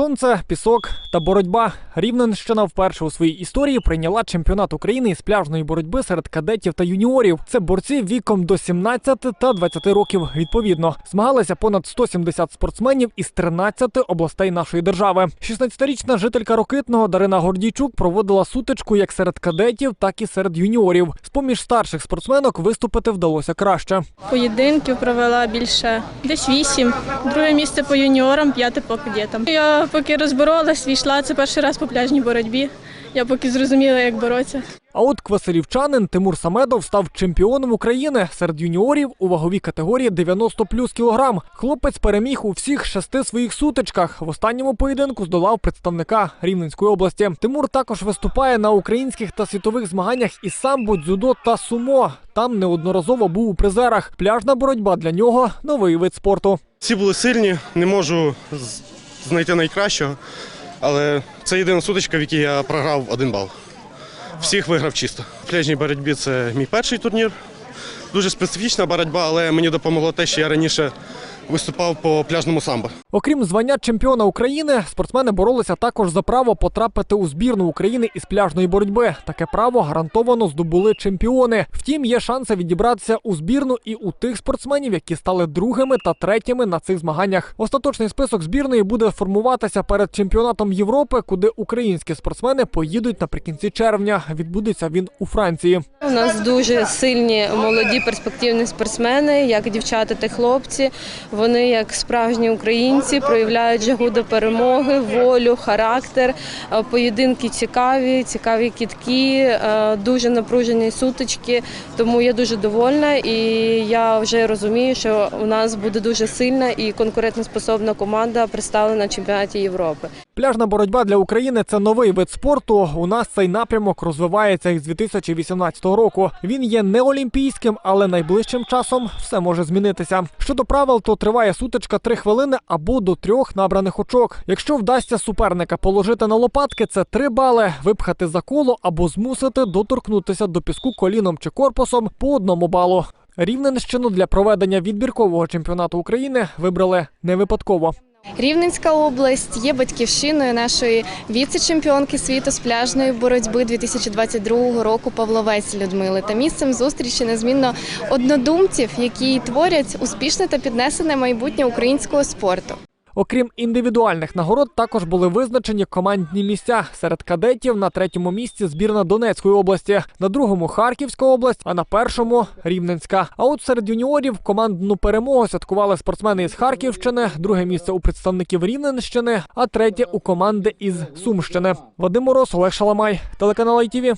сонце, пісок та боротьба. Рівненщина вперше у своїй історії прийняла чемпіонат України із пляжної боротьби серед кадетів та юніорів. Це борці віком до 17 та 20 років. Відповідно, змагалися понад 170 спортсменів із 13 областей нашої держави. 16-річна жителька Рокитного Дарина Гордійчук проводила сутичку як серед кадетів, так і серед юніорів. З поміж старших спортсменок виступити вдалося краще. Поєдинків провела більше десь вісім. Друге місце по юніорам, п'яте по кадетам. Я поки розборолась, війшла це перший раз по пляжній боротьбі. Я поки зрозуміла, як боротися. А от квасилівчанин Тимур Самедов став чемпіоном України серед юніорів у ваговій категорії 90 плюс кілограм. Хлопець переміг у всіх шести своїх сутичках. В останньому поєдинку здолав представника Рівненської області. Тимур також виступає на українських та світових змаганнях із самбо, дзюдо та сумо. Там неодноразово був у призерах. Пляжна боротьба для нього новий вид спорту. Всі були сильні, не можу знайти найкращого, але це єдина сутичка, в якій я програв один бал. Всіх виграв чисто. В пляжній боротьбі це мій перший турнір. Дуже специфічна боротьба, але мені допомогло те, що я раніше виступав по пляжному самбо. Окрім звання чемпіона України, спортсмени боролися також за право потрапити у збірну України із пляжної боротьби. Таке право гарантовано здобули чемпіони. Втім, є шанси відібратися у збірну і у тих спортсменів, які стали другими та третіми на цих змаганнях. Остаточний список збірної буде формуватися перед чемпіонатом Європи, куди українські спортсмени поїдуть наприкінці червня. Відбудеться він у Франції. У нас дуже сильні молоді перспективні спортсмени, як дівчата та хлопці. Вони, як справжні українці, проявляють жагу до перемоги, волю, характер. Е, Поєдинки цікаві, цікаві кітки, е, дуже напружені сутички. Тому я дуже довольна і я вже розумію, що у нас буде дуже сильна і конкурентоспособна команда представлена на чемпіонаті Європи. Пляжна боротьба для України це новий вид спорту. У нас цей напрямок розвивається із 2018 року. Він є не олімпійським, але найближчим часом все може змінитися. Щодо правил, то триває сутичка 3 хвилини або до трьох набраних очок. Якщо вдасться суперника положити на лопатки, це 3 бали, випхати за коло або змусити доторкнутися до піску коліном чи корпусом по одному балу. Рівненщину для проведення відбіркового чемпіонату України вибрали не випадково. Рівненська область є батьківщиною нашої віце-чемпіонки світу з пляжної боротьби 2022 року Павловець Людмили та місцем зустрічі незмінно однодумців, які творять успішне та піднесене майбутнє українського спорту. Окрім індивідуальних нагород, також були визначені командні місця. Серед кадетів на третьому місці збірна Донецької області, на другому Харківська область, а на першому Рівненська. А от серед юніорів командну перемогу святкували спортсмени із Харківщини, друге місце у представників Рівненщини, а третє у команди із Сумщини. Вадим Мороз, Олег Шаламай, телеканал ITV.